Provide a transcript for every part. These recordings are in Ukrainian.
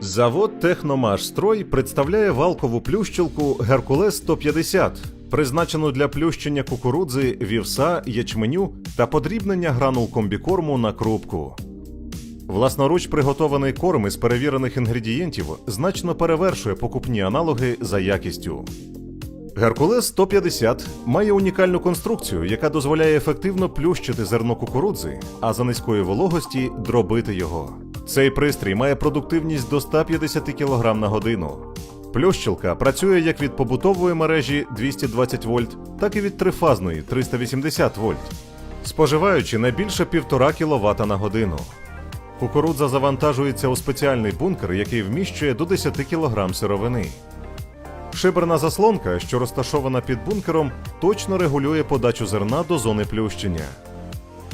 Завод Техномашстрой представляє валкову плющилку Геркулес 150, призначену для плющення кукурудзи, вівса, ячменю та подрібнення гранул комбікорму на крупку. Власноруч приготований корм із перевірених інгредієнтів значно перевершує покупні аналоги за якістю. Геркулес 150 має унікальну конструкцію, яка дозволяє ефективно плющити зерно кукурудзи, а за низької вологості дробити його. Цей пристрій має продуктивність до 150 кг на годину. Плющилка працює як від побутової мережі 220 вольт, так і від трифазної 380 вольт, споживаючи не більше 1,5 кВт на годину. Кукурудза завантажується у спеціальний бункер, який вміщує до 10 кг сировини. Шиберна заслонка, що розташована під бункером, точно регулює подачу зерна до зони плющення.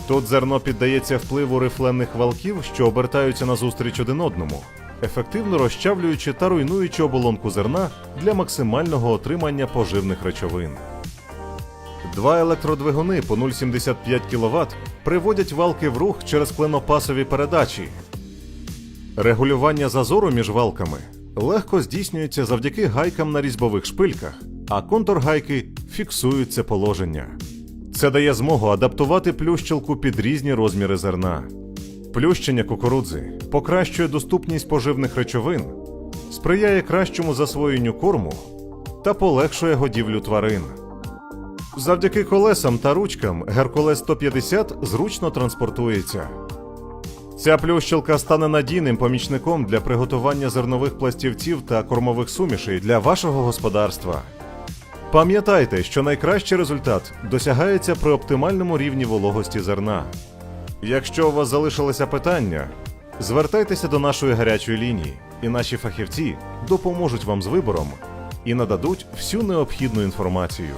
Тут зерно піддається впливу рифлених валків, що обертаються назустріч один одному, ефективно розчавлюючи та руйнуючи оболонку зерна для максимального отримання поживних речовин. Два електродвигуни по 0,75 кВт приводять валки в рух через кленопасові передачі. Регулювання зазору між валками легко здійснюється завдяки гайкам на різьбових шпильках, а контур гайки фіксують це положення. Це дає змогу адаптувати плющилку під різні розміри зерна. Плющення кукурудзи покращує доступність поживних речовин, сприяє кращому засвоєнню корму та полегшує годівлю тварин. Завдяки колесам та ручкам Геркулес 150 зручно транспортується. Ця плющилка стане надійним помічником для приготування зернових пластівців та кормових сумішей для вашого господарства. Пам'ятайте, що найкращий результат досягається при оптимальному рівні вологості зерна. Якщо у вас залишилися питання, звертайтеся до нашої гарячої лінії, і наші фахівці допоможуть вам з вибором і нададуть всю необхідну інформацію.